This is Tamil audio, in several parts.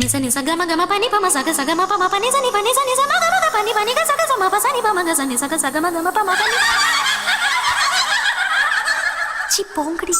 நிச நிச கம கம பனி பம சக சக ம பம பனி சனி பனி சனி சம கம க பனி பனி க சக சம ப சனி பம க சனி சக சக ம கம பம பனி சி போங்கடி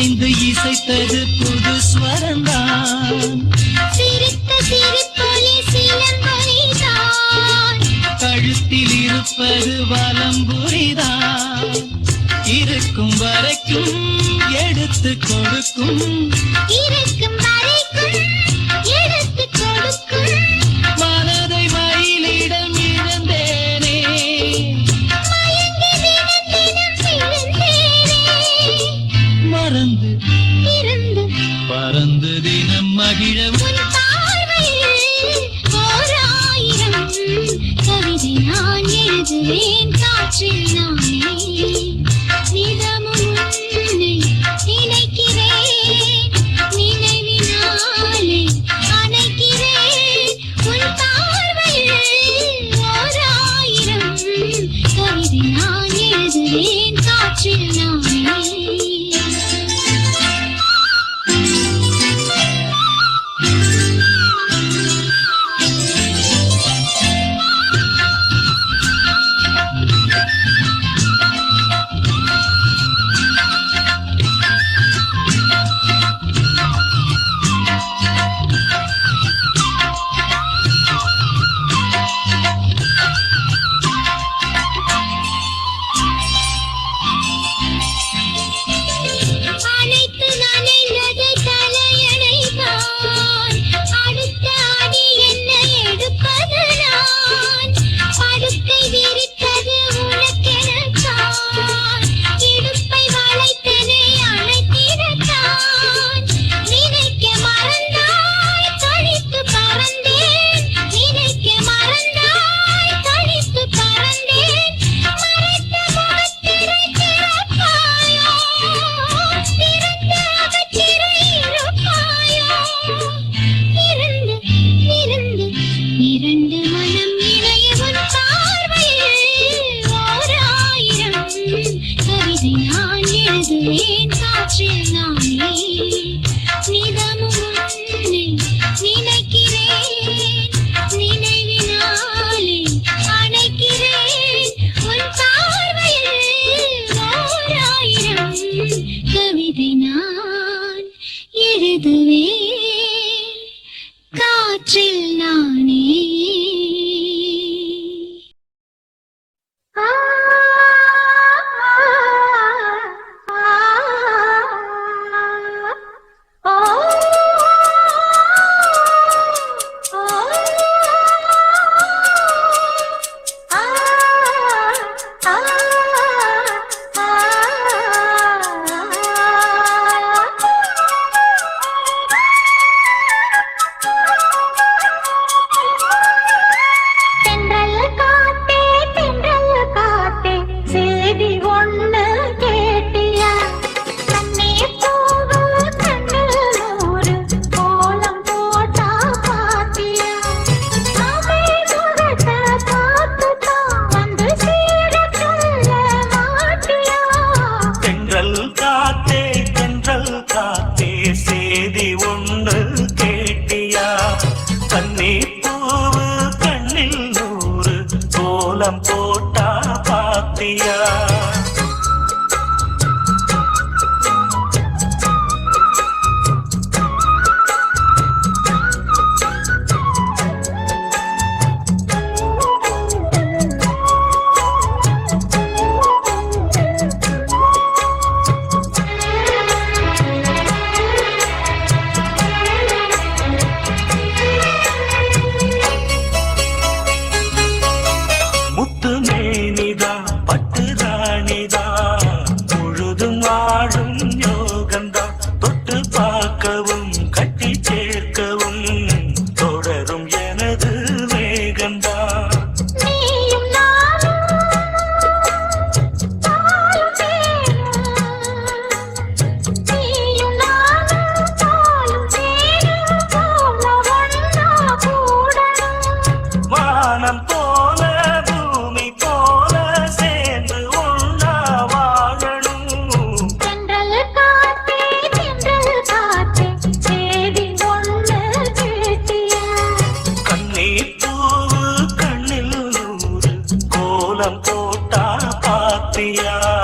இசைந்து இசைத்தது புது ஸ்வரந்தான். கழுத்தில் இருப்பது வலம்புரிதான். இருக்கும் வரைக்கும் எடுத்து கொடுக்கும். Yeah.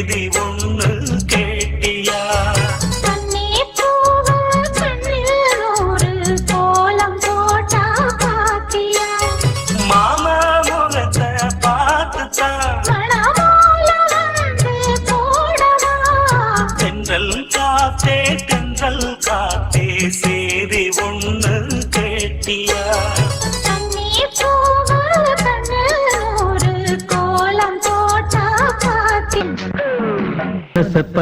வேதி ஒன்று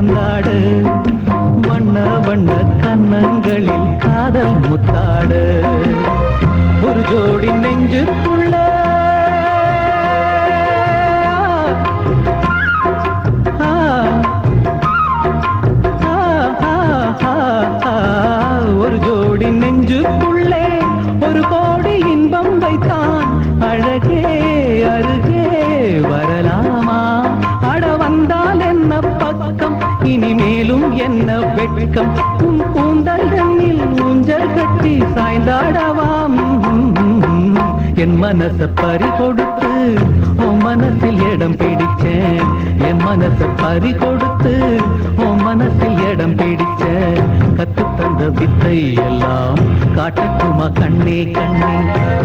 பந்தாடு வண்ண வண்ண கன்னங்களில் காதல் முத்தாடு. இனிமேலும் என்ன வெட்கம். உன் கூந்தல் தண்ணில் ஊஞ்சல் கட்டி சாய்ந்தாடவாம். என் மனச பறி கொடுத்து உன் மனசில் இடம் பிடிச்சேன். என் மனச பறி கொடுத்து உன் மனசில் இடம் பிடிச்சேன். கத்து தந்த வித்தை எல்லாம் காட்டட்டுமா கண்ணே கண்ணே?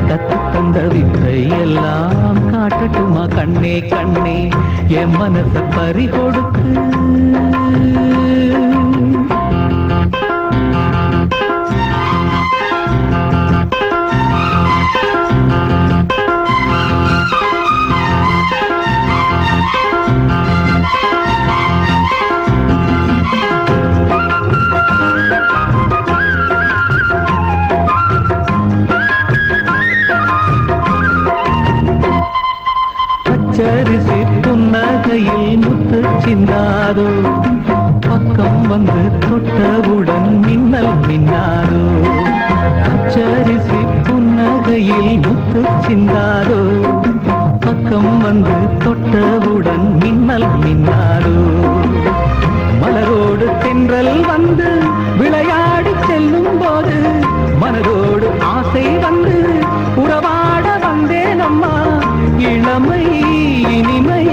கத்து தந்த வித்தை எல்லாம் காட்டட்டுமா கண்ணே கண்ணே? என் மனச பறி கொடுத்து தொட்டவுடன் மின்னல் மின்னாதோ மலரோடு தென்றல் வந்து விளையாடி செல்லும் போது மனதோடு ஆசை வந்து உறவாட வந்தேன் அம்மா இளமை இனிமை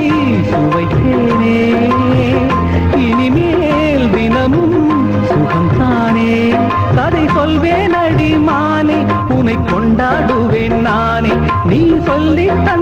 சுவைத்தேனே. இனிமேல் தினமும் சுகம் தானே கதை சொல்வேன் அடிமானே உனை கொண்டாடுவேன் நானே. நீ சொல்லி தன்